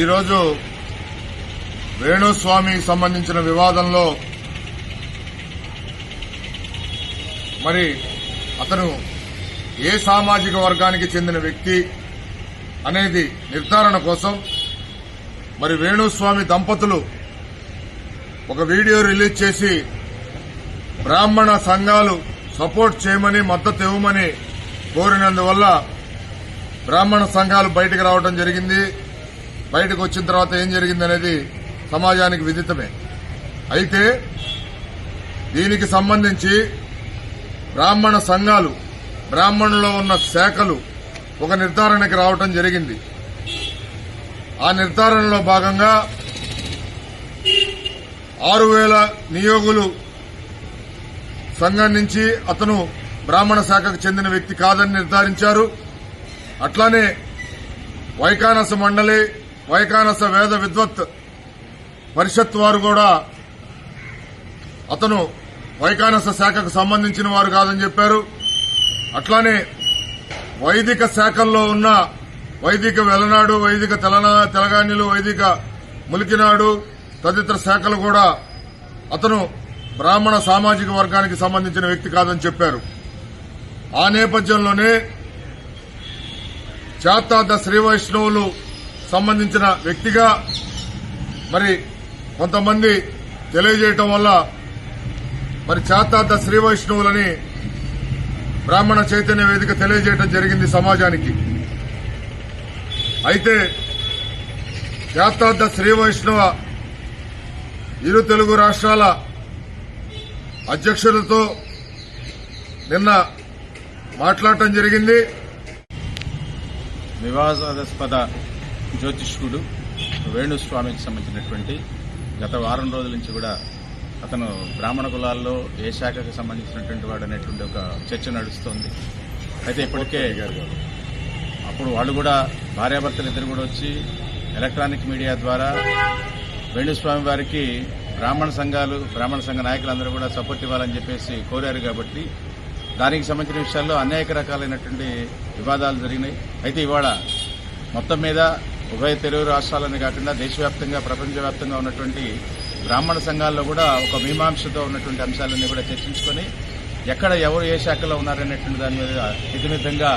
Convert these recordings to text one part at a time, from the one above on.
ఈరోజు వేణుస్వామికి సంబంధించిన వివాదంలో మరి అతను ఏ సామాజిక వర్గానికి చెందిన వ్యక్తి అనేది నిర్ధారణ కోసం మరి వేణుస్వామి దంపతులు ఒక వీడియో రిలీజ్ చేసి బ్రాహ్మణ సంఘాలు సపోర్ట్ చేయమని మద్దతు ఇవ్వమని కోరినందువల్ల బ్రాహ్మణ సంఘాలు బయటకు రావడం జరిగింది. బయటకు వచ్చిన తర్వాత ఏం జరిగింది అనేది సమాజానికి విదితమే. అయితే దీనికి సంబంధించి బ్రాహ్మణ సంఘాలు బ్రాహ్మణులో ఉన్న శాఖలు ఒక నిర్ధారణకి రావటం జరిగింది. ఆ నిర్ధారణలో భాగంగా ఆరు వేల నియోగులు సంఘం నుంచి అతను బ్రాహ్మణ శాఖకు చెందిన వ్యక్తి కాదని నిర్ధారించారు. అట్లానే వైకానస మండలి వైకానస వేద విద్వత్ పరిషత్ వారు కూడా అతను వైకానస శాఖకు సంబంధించిన వారు కాదని చెప్పారు. అట్లానే వైదిక శాఖల్లో ఉన్న వైదిక వెలనాడు వైదిక తెలనా తెలగానిలు వైదిక ములికినాడు తదితర శాఖలు కూడా అతను బ్రాహ్మణ సామాజిక వర్గానికి సంబంధించిన వ్యక్తి కాదని చెప్పారు. ఆ నేపథ్యంలోనే చాతాద శ్రీ వైష్ణవులు సంబంధించిన వ్యక్తిగా మరి కొంతమంది తెలియజేయటం వల్ల మరి చాతాత శ్రీ వైష్ణవులని బ్రాహ్మణ చైతన్య వేదిక తెలియజేయటం జరిగింది సమాజానికి. అయితే చాతార్థ శ్రీ వైష్ణవ ఇరు తెలుగు రాష్ట్రాల అధ్యక్షులతో నిన్న మాట్లాడటం జరిగింది. వివాదాస్పద జ్యోతిష్కుడు వేణుస్వామికి సంబంధించినటువంటి గత వారం రోజుల నుంచి కూడా అతను బ్రాహ్మణ కులాల్లో ఏ శాఖకు సంబంధించినటువంటి వాడు అనేటువంటి ఒక చర్చ నడుస్తోంది. అయితే ఇప్పటికే అప్పుడు వాళ్ళు కూడా భార్యాభర్తలు ఇద్దరు కూడా వచ్చి ఎలక్ట్రానిక్ మీడియా ద్వారా వేణుస్వామి వారికి బ్రాహ్మణ సంఘాలు బ్రాహ్మణ సంఘ నాయకులందరూ కూడా సపోర్ట్ ఇవ్వాలని చెప్పేసి కోరారు కాబట్టి దానికి సంబంధించిన విషయాల్లో అనేక రకాలైనటువంటి వివాదాలు జరిగినాయి. అయితే ఇవాళ మొత్తం మీద ఉభయ తెలుగు రాష్ట్రాలని కాకుండా దేశవ్యాప్తంగా ప్రపంచవ్యాప్తంగా ఉన్నటువంటి బ్రాహ్మణ సంఘాల్లో కూడా ఒక మీమాంసతో ఉన్నటువంటి అంశాలన్నీ కూడా చర్చించుకొని ఎక్కడ ఎవరు ఏ శాఖలో ఉన్నారనేటువంటి దాని మీద ఇతిమితంగా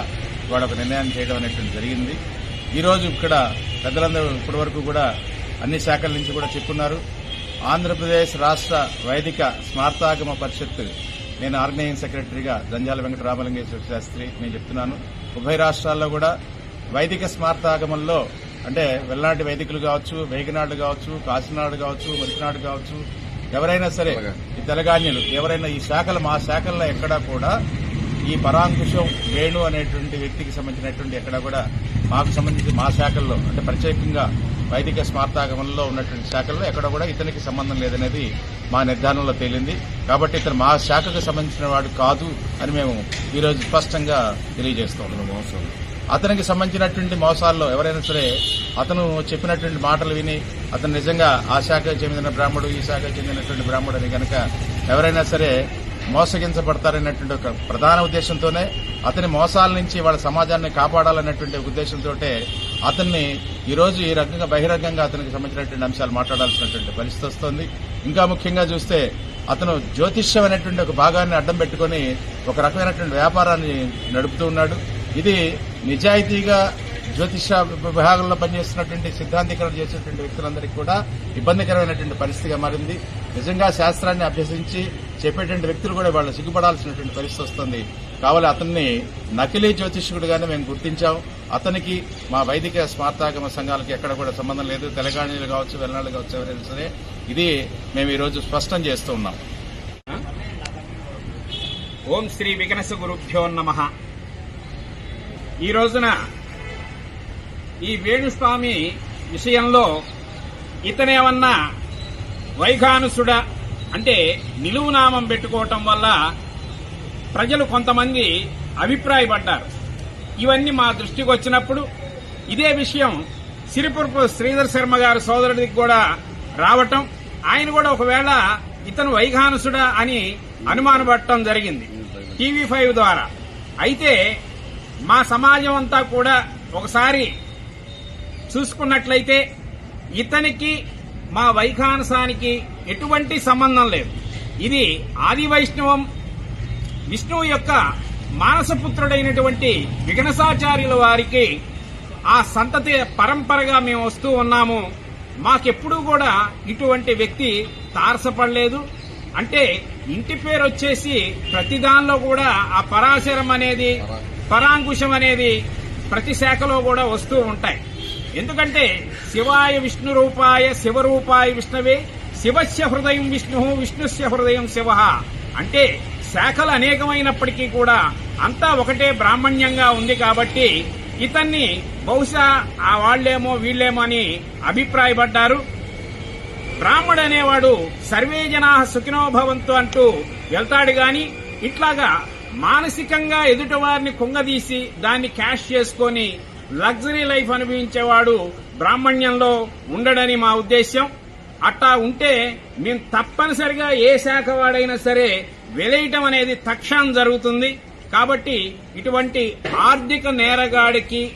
వాడు ఒక నిర్ణయం చేయడం అనేటువంటి జరిగింది. ఈరోజు ఇక్కడ పెద్దలందరూ ఇప్పటి వరకు కూడా అన్ని శాఖల నుంచి కూడా చెప్పున్నారు. ఆంధ్రప్రదేశ్ రాష్ట్ర వైదిక స్మార్తాగమ పరిషత్ నేను ఆర్గనైజింగ్ సెక్రటరీగా దంజాల వెంకట రామలింగేశ్వర శాస్త్రి నేను చెప్తున్నాను. ఉభయ రాష్ట్రాల్లో కూడా వైదిక స్మార్తాగమంలో అంటే వెల్నాటి వైదికులు కావచ్చు వేగినాడు కావచ్చు కాశీనాడు కావచ్చు మరిచినాడు కావచ్చు ఎవరైనా సరే ఈ తెలగాన్యులు ఎవరైనా ఈ శాఖలు మా శాఖల్లో ఎక్కడా కూడా ఈ పరాంకుశం వేణు అనేటువంటి వ్యక్తికి సంబంధించినటువంటి ఎక్కడా కూడా మాకు సంబంధించి మా శాఖల్లో అంటే ప్రత్యేకంగా వైదిక స్మార్తాగమంలో ఉన్నటువంటి శాఖల్లో ఎక్కడ కూడా ఇతనికి సంబంధం లేదనేది మా నిర్ధారణలో తేలింది. కాబట్టి ఇతను మా శాఖకు సంబంధించిన వాడు కాదు అని మేము ఈరోజు స్పష్టంగా తెలియజేస్తున్నాం మోసం. అతనికి సంబంధించినటువంటి మోసాల్లో ఎవరైనా సరే అతను చెప్పినటువంటి మాటలు విని అతను నిజంగా ఆ శాఖకు చెందిన బ్రాహ్మడు ఈ శాఖకు చెందినటువంటి బ్రాహ్మడు అని కనుక ఎవరైనా సరే మోసగించబడతారనేటువంటి ఒక ప్రధాన ఉద్దేశంతోనే అతని మోసాల నుంచి వాళ్ళ సమాజాన్ని కాపాడాలనేటువంటి ఉద్దేశంతో అతన్ని ఈరోజు ఈ రకంగా బహిరంగంగా అతనికి సంబంధించినటువంటి అంశాలు మాట్లాడాల్సినటువంటి పరిస్థితి వస్తోంది. ఇంకా ముఖ్యంగా చూస్తే అతను జ్యోతిష్యం అనేటువంటి ఒక భాగాన్ని అడ్డం పెట్టుకుని ఒక రకమైనటువంటి వ్యాపారాన్ని నడుపుతూ ఉన్నాడు. ఇది నిజాయితీగా జ్యోతిష విభాగంలో పనిచేస్తున్నటువంటి సిద్ధాంతీకరణ చేసినటువంటి వ్యక్తులందరికీ కూడా ఇబ్బందికరమైనటువంటి పరిస్థితిగా మారింది. నిజంగా శాస్త్రాన్ని అభ్యసించి చెప్పేటువంటి వ్యక్తులు కూడా వాళ్ళు సిగ్గుపడాల్సినటువంటి పరిస్థితి వస్తుంది. కావాలి అతన్ని నకిలీ జ్యోతిష్కుడుగానే మేము గుర్తించాం. అతనికి మా వైదిక స్మార్తాగమ సంఘాలకి ఎక్కడ కూడా సంబంధం లేదు. తెలంగాణలు కావచ్చు వెల్లనాళ్ళు కావచ్చు ఎవరైనా సరే ఇది మేము ఈరోజు స్పష్టం చేస్తూ ఉన్నాం. ఓం శ్రీ వికనస గురుభ్యో నమ. ఈ రోజున ఈ వేణుస్వామి విషయంలో ఇతనేమన్నా వైఖానుసుడ అంటే నిలువు నామం పెట్టుకోవటం వల్ల ప్రజలు కొంతమంది అభిప్రాయపడ్డారు. ఇవన్నీ మా దృష్టికి వచ్చినప్పుడు ఇదే విషయం సిరిపురపు శ్రీధర్ శర్మ గారి సోదరుడికి కూడా రావటం ఆయన కూడా ఒకవేళ ఇతను వైఘానుసుడా అని అనుమానపడటం జరిగింది. టీవీ ఫైవ్ ద్వారా. అయితే మా సమాజం అంతా కూడా ఒకసారి చూసుకున్నట్లయితే ఇతనికి మా వైఖానసానికి ఎటువంటి సంబంధం లేదు. ఇది ఆది వైష్ణవం విష్ణువు యొక్క మానసపుత్రుడైనటువంటి విఘ్నసాచార్యుల వారికి ఆ సంతతి పరంపరగా మేము వస్తూ ఉన్నాము. మాకెప్పుడూ కూడా ఇటువంటి వ్యక్తి తారసపడలేదు. అంటే ఇంటి పేరు వచ్చేసి ప్రతి దానిలో కూడా ఆ పరాశరం అనేది పరాంకుశం అనేది ప్రతి శాఖలో కూడా వస్తూ ఉంటాయి. ఎందుకంటే శివాయ విష్ణు రూపాయ శివరూపాయ విష్ణవే శివస్య హృదయం విష్ణు విష్ణుస్య హృదయం శివ. అంటే శాఖలు అనేకమైనప్పటికీ కూడా అంతా ఒకటే బ్రాహ్మణ్యంగా ఉంది కాబట్టి ఇతన్ని బహుశా ఆ వాళ్ళేమో వీళ్ళేమో అని అభిప్రాయపడ్డారు. బ్రాహ్మడు అనేవాడు సర్వే జనా సుఖినోభవంతు అంటూ వెళ్తాడు గాని ఇట్లాగా మానసికంగా ఎదుటివారిని కుంగదీసి దాన్ని క్యాష్ చేసుకొని లగ్జరీ లైఫ్ అనుభవించేవాడు బ్రాహ్మణ్యంలో ఉండడని మా ఉద్దేశ్యం. అట్టా ఉంటే మేము తప్పనిసరిగా ఏ శాఖ వాడైనా సరే వెలేయటం అనేది తక్షణం జరుగుతుంది. కాబట్టి ఇటువంటి ఆర్థిక నేరగాడికి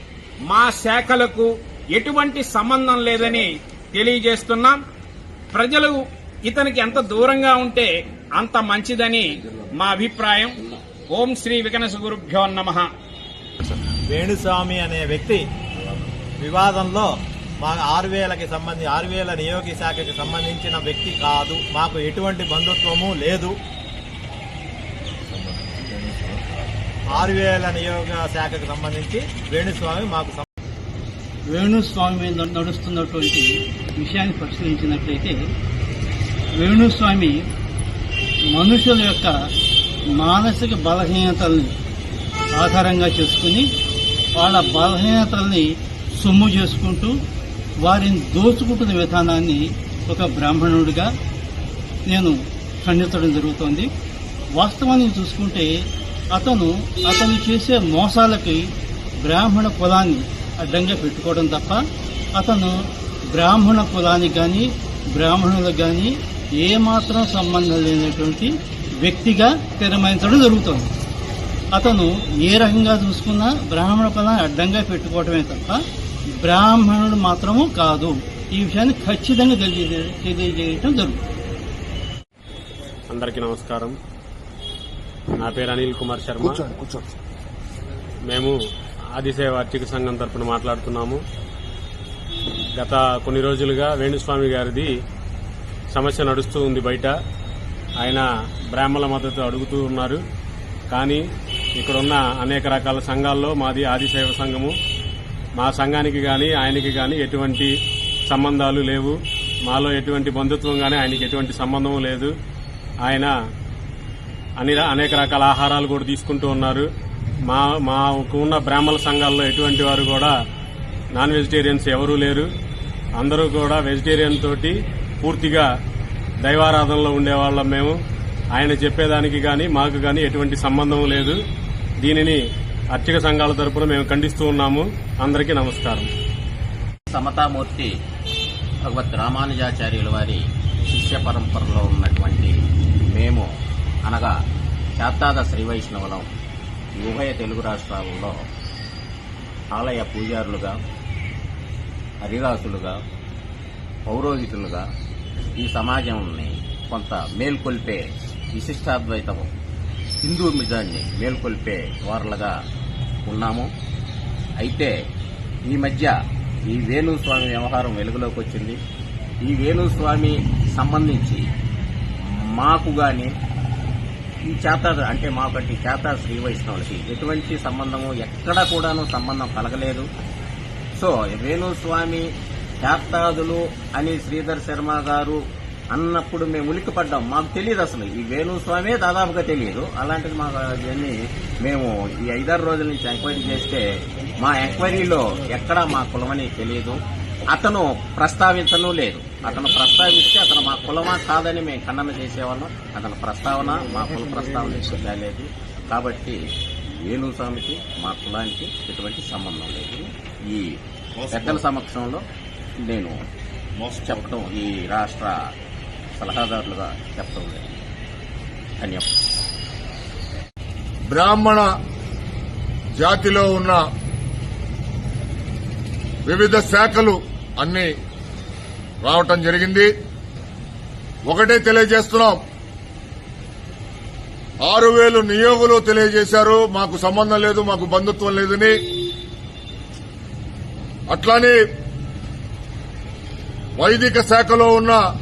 మా శాఖలకు ఎటువంటి సంబంధం లేదని తెలియజేస్తున్నాం. ప్రజలు ఇతనికి ఎంత దూరంగా ఉంటే అంత మంచిదని మా అభిప్రాయం. ఓం శ్రీ వికనస గురుభ్యో నమ. వేణుస్వామి అనే వ్యక్తి వివాదంలో మా ఆరు వేలకి సంబంధి ఆరు వేల నియోగ శాఖకి సంబంధించిన వ్యక్తి కాదు. మాకు ఎటువంటి బంధుత్వము లేదు. ఆరు వేల నియోగ శాఖకు సంబంధించి వేణుస్వామి మాకు వేణుస్వామి మీద నడుస్తున్నటువంటి విషయాన్ని పరిశీలించినట్లయితే వేణుస్వామి మనుషుల యొక్క మానసిక బలహీనతల్ని ఆధారంగా చేసుకుని వాళ్ళ బలహీనతల్ని సొమ్ము చేసుకుంటూ వారిని దోచుకుంటున్న విధానాన్ని ఒక బ్రాహ్మణుడిగా నేను ఖండించడం జరుగుతోంది. వాస్తవాన్ని చూసుకుంటే అతను అతను చేసే మోసాలకి బ్రాహ్మణ కులాన్ని అడ్డంగా పెట్టుకోవడం తప్ప అతను బ్రాహ్మణ కులానికి కానీ బ్రాహ్మణులకు కానీ ఏమాత్రం సంబంధం లేనటువంటి వ్యక్తిగా తెరమాయించడం జరుగుతోంది. అతను ఏ రకంగా చూసుకున్నా బ్రాహ్మణ కులాన్ని అడ్డంగా పెట్టుకోవడమే తప్ప బ్రాహ్మణుడు మాత్రము కాదు. ఈ విషయాన్ని ఖచ్చితంగా తెలియజే తెలియజేయటం జరుగుతుంది. అందరికీ నమస్కారం. నా పేరు అనిల్ కుమార్ శర్మ. మేము ఆదిసేవ అర్చక సంఘం తరపున మాట్లాడుతున్నాము. గత కొన్ని రోజులుగా వేణుస్వామి గారిది సమస్య నడుస్తూ ఉంది బయట. ఆయన బ్రాహ్మణ మద్దతు అడుగుతూ ఉన్నారు. కానీ ఇక్కడున్న అనేక రకాల సంఘాల్లో మాది ఆదిశైవ సంఘము. మా సంఘానికి కానీ ఆయనకి కానీ ఎటువంటి సంబంధాలు లేవు. మాలో ఎటువంటి బంధుత్వం కానీ ఆయనకి ఎటువంటి సంబంధం లేదు. ఆయన అన్ని అనేక రకాల ఆహారాలు కూడా తీసుకుంటూ ఉన్నారు. మా మాకు ఉన్న బ్రాహ్మణ సంఘాల్లో ఎటువంటి వారు కూడా నాన్ వెజిటేరియన్స్ ఎవరూ లేరు. అందరూ కూడా వెజిటేరియన్ తోటి పూర్తిగా దైవారాధనలో ఉండేవాళ్ళం మేము. ఆయన చెప్పేదానికి కానీ మాకు కానీ ఎటువంటి సంబంధం లేదు. దీనిని అర్చక సంఘాల తరపున మేము ఖండిస్తూ ఉన్నాము. అందరికీ నమస్కారం. సమతామూర్తి భగవత్ రామానుజాచార్యుల వారి శిష్య పరంపరలో ఉన్నటువంటి మేము అనగా శాతాద శ్రీ వైష్ణవులం ఉభయ తెలుగు రాష్ట్రాలలో ఆలయ పూజారులుగా హరిదాసులుగా పౌరోహితులుగా ఈ సమాజంని కొంత మేల్కొల్పే విశిష్టాద్వైతం హిందూ మిజాన్ని మేల్కొల్పే వారులుగా ఉన్నాము. అయితే ఈ మధ్య ఈ వేణుస్వామి వ్యవహారం వెలుగులోకి వచ్చింది ఈ వేణుస్వామి సంబంధించి మాకు కానీ ఈ చేత అంటే మాకంటి చేత శ్రీ వైష్ణవులకి ఎటువంటి సంబంధము ఎక్కడా కూడాను సంబంధం కలగలేదు. సో వేణుస్వామి శాతాదులు అని శ్రీధర్ శర్మ గారు అన్నప్పుడు మేము ఉలిక్కిపడ్డాం. మాకు తెలియదు అసలు. ఈ వేణుస్వామే దాదాపుగా తెలియదు అలాంటిది మాకు అవన్నీ మేము ఈ ఐదారు రోజుల నుంచి ఎంక్వైరీ చేస్తే మా ఎంక్వైరీలో ఎక్కడా మా కులమని తెలియదు అతను ప్రస్తావించను లేదు. అతను ప్రస్తావిస్తే అతను మా కులమా కాదని మేము ఖండన చేసేవాళ్ళం. అతని ప్రస్తావన మా కుల ప్రస్తావన లేదు. కాబట్టి వేణుస్వామికి మా కులానికి ఎటువంటి సంబంధం లేదు. ఈ పెద్దల సమక్షంలో నేను చెప్పడం ఈ రాష్ట్ర సలహాదారులుగా చెప్పడం ధన్యవాదాలు బ్రాహ్మణ జాతిలో ఉన్న వివిధ శాఖలు అన్ని రావటం జరిగింది. ఒకటే తెలియజేస్తున్నాం. ఆరు వేలు నియోగులు తెలియజేశారు. మాకు సంబంధం లేదు మాకు బంధుత్వం లేదని. అట్లానే వైదిక శాఖలో ఉన్న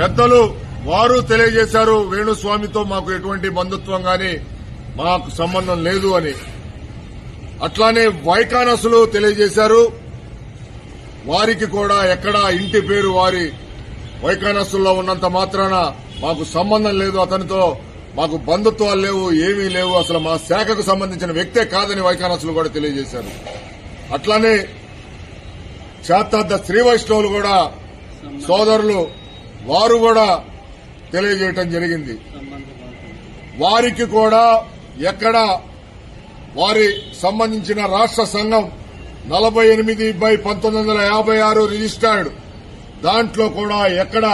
పెద్దలు వారు తెలియజేశారు వేణుస్వామితో మాకు ఎటువంటి బంధుత్వం గాని మాకు సంబంధం లేదు అని. అట్లానే వైకానసులు తెలియజేశారు. వారికి కూడా ఎక్కడా ఇంటి పేరు వారి వైకానసుల్లో ఉన్నంత మాత్రాన మాకు సంబంధం లేదు. అతనితో మాకు బంధుత్వాలు లేవు ఏమీ లేవు. అసలు మా శాఖకు సంబంధించిన వ్యక్తే కాదని వైకానసులు కూడా తెలియజేశారు. అట్లానే శాతార్థ శ్రీవైష్ణవులు కూడా సోదరులు వారు కూడా తెలియజేయటం జరిగింది. వారికి కూడా ఎక్కడ వారి సంబంధించిన రాష్ట్ర సంఘం నలభై ఎనిమిది బై పంతొమ్మిది వందల యాభై ఆరు రిజిస్టర్డ్. దాంట్లో కూడా ఎక్కడ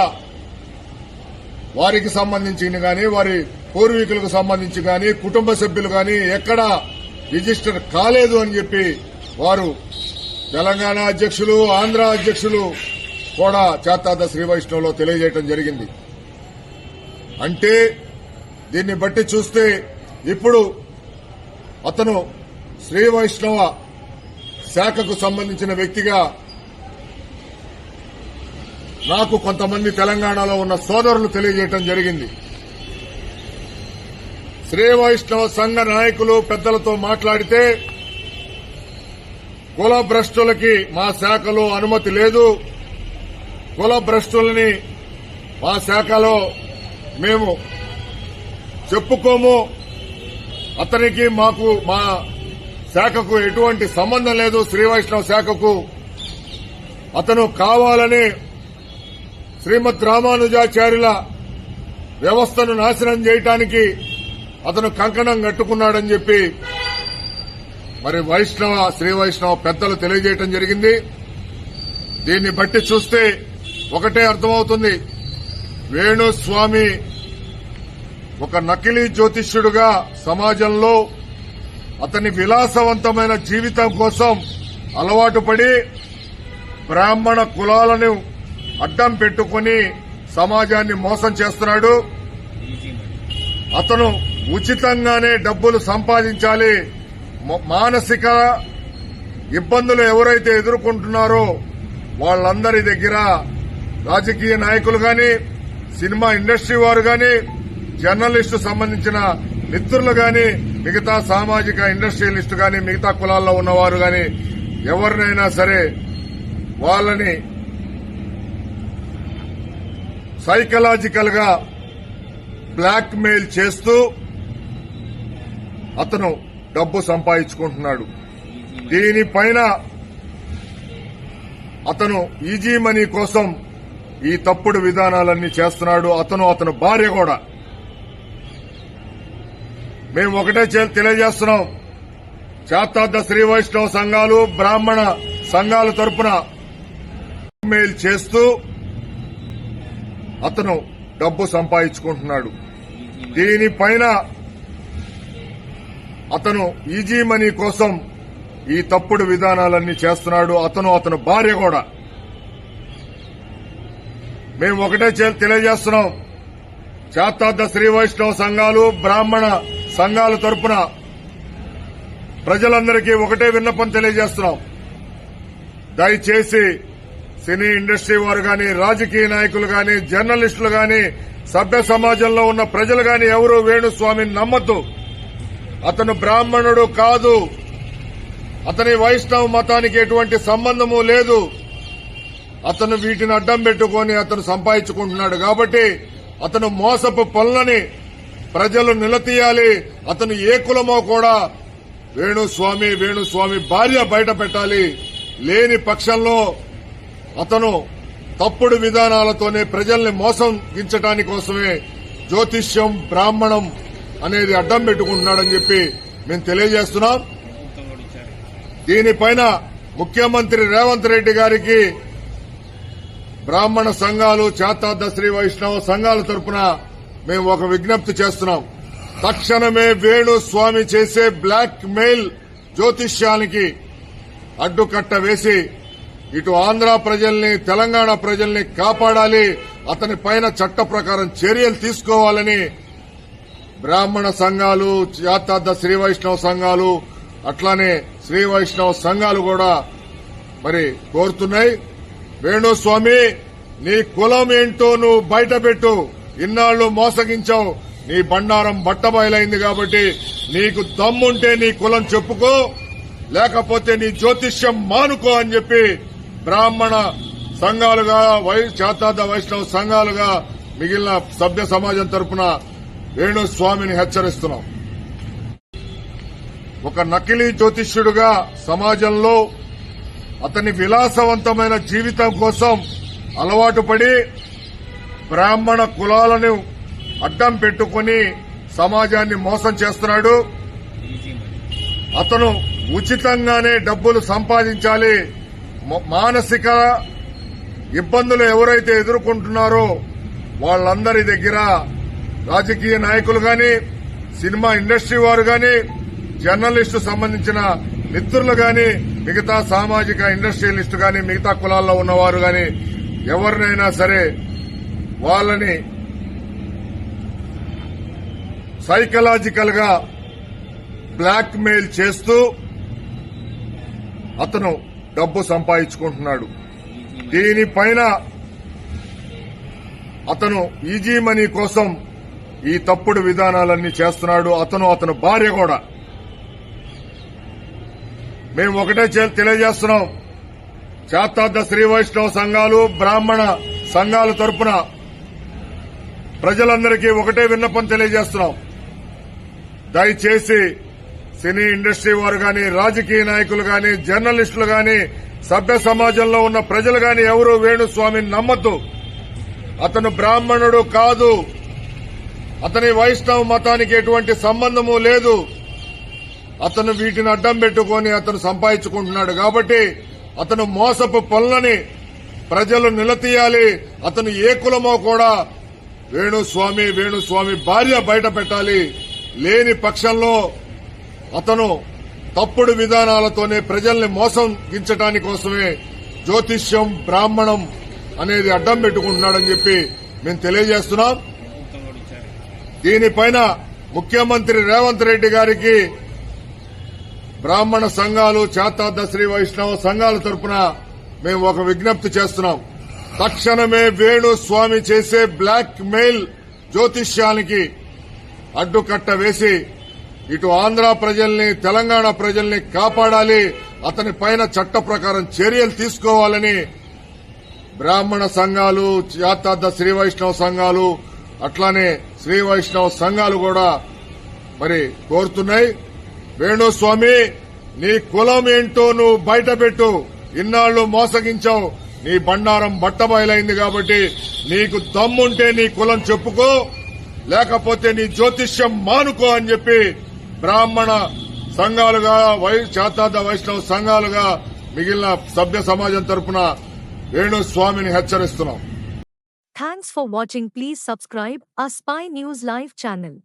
వారికి సంబంధించిన గాని వారి పూర్వీకులకు సంబంధించి గాని కుటుంబ సభ్యులు గాని ఎక్కడ రిజిస్టర్ కాలేదు అని చెప్పి వారు తెలంగాణ అధ్యక్షులు ఆంధ్ర అధ్యక్షులు కూడా చేతాద శ్రీ వైష్ణవులో తెలియజేయడం జరిగింది. అంటే దీన్ని బట్టి చూస్తే ఇప్పుడు అతను శ్రీ వైష్ణవ శాఖకు సంబంధించిన వ్యక్తిగా నాకు కొంతమంది తెలంగాణలో ఉన్న సోదరులు తెలియజేయటం జరిగింది. శ్రీ వైష్ణవ సంఘ నాయకులు పెద్దలతో మాట్లాడితే కుల భ్రష్టులకి మా శాఖలో అనుమతి లేదు. కుల భ్రష్టులని మా శాఖలో మేము చెప్పుకోము. అతనికి మాకు మా శాఖకు ఎటువంటి సంబంధం లేదు. శ్రీ వైష్ణవ శాఖకు అతను కావాలని శ్రీమద్ రామానుజాచార్యుల వ్యవస్థను నాశనం చేయటానికి అతను కంకణం కట్టుకున్నాడని చెప్పి మరి వైష్ణవ శ్రీ వైష్ణవ పెద్దలు తెలియజేయటం జరిగింది. దీన్ని బట్టి చూస్తే ఒకటే అర్థమవుతుంది. వేణుస్వామి ఒక నకిలీ జ్యోతిష్యుడుగా సమాజంలో అతని విలాసవంతమైన జీవితం కోసం అలవాటు పడి బ్రాహ్మణ కులాలను అడ్డం పెట్టుకుని సమాజాన్ని మోసం చేస్తున్నాడు. అతను ఉచితంగానే డబ్బులు సంపాదించాలి. మానసిక ఇబ్బందులు ఎవరైతే ఎదుర్కొంటున్నారో వాళ్ళందరి దగ్గర రాజకీయ నాయకులు గాని సినిమా ఇండస్ట్రీ వారు గాని జర్నలిస్టు సంబంధించిన మిత్రులు గాని మిగతా సామాజిక ఇండస్ట్రియలిస్టు గాని మిగతా కులాల్లో ఉన్నవారు గాని ఎవరినైనా సరే వాళ్ళని సైకలాజికల్గా బ్లాక్ మెయిల్ చేస్తూ అతను డబ్బు సంపాదించుకుంటున్నాడు. దీనిపైన అతను ఈజీ మనీ కోసం ఈ తప్పుడు విధానాలన్నీ చేస్తున్నాడు అతను అతను భార్య కూడా. మేము ఒకటే చే- తెలియజేస్తున్నాం. శాతార్థ శ్రీ వైష్ణవ సంఘాలు బ్రాహ్మణ సంఘాల తరపున మెయిల్ చేస్తూ అతను డబ్బు సంపాదించుకుంటున్నాడు. దీనిపైన అతను ఈజీ మనీ కోసం ఈ తప్పుడు విధానాలన్నీ చేస్తున్నాడు అతను అతను భార్య కూడా. మేము ఒకటే చేతి తెలియజేస్తున్నాం. శాతార్థ శ్రీ వైష్ణవ సంఘాలు బ్రాహ్మణ సంఘాల తరపున ప్రజలందరికీ ఒకటే విన్నపం తెలియజేస్తున్నాం. దయచేసి సినీ ఇండస్ట్రీ వారు గాని రాజకీయ నాయకులు గాని జర్నలిస్టులు గాని సభ్య సమాజంలో ఉన్న ప్రజలు గాని ఎవరూ వేణుస్వామిని నమ్మద్దు. అతను బ్రాహ్మణుడు కాదు. అతని వైష్ణవ మతానికి ఎటువంటి సంబంధము లేదు. అతను వీటిని అడ్డం పెట్టుకొని అతను సంపాదించుకుంటున్నాడు కాబట్టి అతను మోసపు పనులని ప్రజలు నిలదీయాలి అతను ఏ కులమో కూడా వేణుస్వామి వేణుస్వామి భార్య బయట పెట్టాలి. లేని పక్షంలో అతను తప్పుడు విధానాలతోనే ప్రజల్ని మోసం గించడానికి కోసమే జ్యోతిష్యం బ్రాహ్మణం అనేది అడ్డం పెట్టుకుంటున్నాడని చెప్పి మేము తెలియజేస్తున్నాం. దీనిపైన ముఖ్యమంత్రి రేవంత్ రెడ్డి గారికి బ్రాహ్మణ సంఘాలు చేతార్థ శ్రీ వైష్ణవ సంఘాల తరపున మేము ఒక విజ్ఞప్తి చేస్తున్నాం. తక్షణమే వేణు స్వామి చేసే బ్లాక్ మెయిల్ జ్యోతిష్యానికి అడ్డుకట్ట వేసి ఇటు ఆంధ్ర ప్రజల్ని తెలంగాణ ప్రజల్ని కాపాడాలి అతని పైన చట్ట ప్రకారం చర్యలు తీసుకోవాలని బ్రాహ్మణ సంఘాలు యాతార్థ శ్రీ వైష్ణవ సంఘాలు అట్లానే శ్రీ వైష్ణవ సంఘాలు కూడా మరి కోరుతున్నాయి. వేణుస్వామి నీ కులం ఏంటో నువ్వు బయట పెట్టు ఇన్నాళ్ళు మోసగించావు. నీ బండారం బట్టబయలైంది కాబట్టి నీకు దమ్ముంటే నీ కులం చెప్పుకో. లేకపోతే నీ జ్యోతిష్యం మానుకో అని చెప్పి బ్రాహ్మణ సంఘాలుగా వై శాతార్థ వైష్ణవ సంఘాలుగా మిగిలిన సభ్య సమాజం తరపున వేణుస్వామిని హెచ్చరిస్తున్నాం. ఒక నకిలీ జ్యోతిష్యుడుగా సమాజంలో అతని విలాసవంతమైన జీవితం కోసం అలవాటు పడి బ్రాహ్మణ కులాలను అడ్డం పెట్టుకుని సమాజాన్ని మోసం చేస్తున్నాడు. అతను ఉచితంగానే డబ్బులు సంపాదించాలి. మానసిక ఇబ్బందులు ఎవరైతే ఎదుర్కొంటున్నారో వాళ్ళందరి దగ్గర రాజకీయ నాయకులు గాని సినిమా ఇండస్ట్రీ వారు గాని జర్నలిస్టు సంబంధించిన మిత్రులు గాని మిగతా సామాజిక ఇండస్ట్రియలిస్ట్ గాని మిగతా కులాల్లో ఉన్నవారు గాని ఎవరినైనా సరే వాళ్ళని సైకలాజికల్గా బ్లాక్ మెయిల్ చేస్తూ అతను డబ్బు సంపాదించుకుంటున్నాడు. దీనిపైన అతను ఈజీ మనీ కోసం ఈ తప్పుడు విధానాలన్నీ చేస్తున్నాడు. అతను అతను భార్య కూడా. మేము ఒకటే తెలియజేస్తున్నాం. శాతార్థ శ్రీ వైష్ణవ సంఘాలు బ్రాహ్మణ సంఘాల తరపున ప్రజలందరికీ ఒకటే విన్నపం తెలియజేస్తున్నాం. దయచేసి సినీ ఇండస్ట్రీ వారు గాని రాజకీయ నాయకులు గాని జర్నలిస్టులు గాని సభ్య సమాజంలో ఉన్న ప్రజలు గాని ఎవరు వేణుస్వామిని నమ్మద్దు. అతను బ్రాహ్మణుడు కాదు. అతని వైష్ణవ మతానికి ఎటువంటి సంబంధము లేదు. అతను వీటిని అడ్డం పెట్టుకొని అతను సంపాదించుకుంటున్నాడు కాబట్టి అతను మోసపు పనులని ప్రజలు నిలతీయాలి. అతను ఏ కులమో కూడా వేణుస్వామి వేణుస్వామి భార్య బయట పెట్టాలి. లేని పక్షంలో అతను తప్పుడు విధానాలతోనే ప్రజల్ని మోసగించడానికి కోసమే జ్యోతిష్యం బ్రాహ్మణం అనేది అడ్డం పెట్టుకుంటున్నాడని చెప్పి మేము తెలియజేస్తున్నాం. దీనిపైన ముఖ్యమంత్రి రేవంత్ రెడ్డి గారికి బ్రాహ్మణ సంఘాలు చాతార్థ శ్రీ వైష్ణవ సంఘాల తరపున మేము ఒక విజ్ఞప్తి చేస్తున్నాం. తక్షణమే వేణు స్వామి చేసే బ్లాక్ మెయిల్ జ్యోతిష్యానికి అడ్డుకట్ట వేసి ఇటు ఆంధ్ర ప్రజల్ని తెలంగాణ ప్రజల్ని కాపాడాలి అతని పైన చట్ట ప్రకారం చర్యలు తీసుకోవాలని బ్రాహ్మణ సంఘాలు యాతార్థ శ్రీ వైష్ణవ సంఘాలు అట్లానే శ్రీ వైష్ణవ సంఘాలు కూడా మరి కోరుతున్నాయి. వేణుస్వామి నీ కులం ఏంటో నువ్వు బయటపెట్టు. ఇన్నాళ్ళు మోసగించావు. నీ బండారం బట్టబయలైంది కాబట్టి నీకు దమ్ముంటే నీ కులం చెప్పుకో. లేకపోతే నీ జ్యోతిష్యం మానుకో అని చెప్పి బ్రాహ్మణ సంఘాలుగా వై శాతార్థ వైష్ణవ సంఘాలుగా మిగిలిన సభ్య సమాజం తరపున వేణుస్వామిని హెచ్చరిస్తున్నాం. Thanks for watching please subscribe a spy news live channel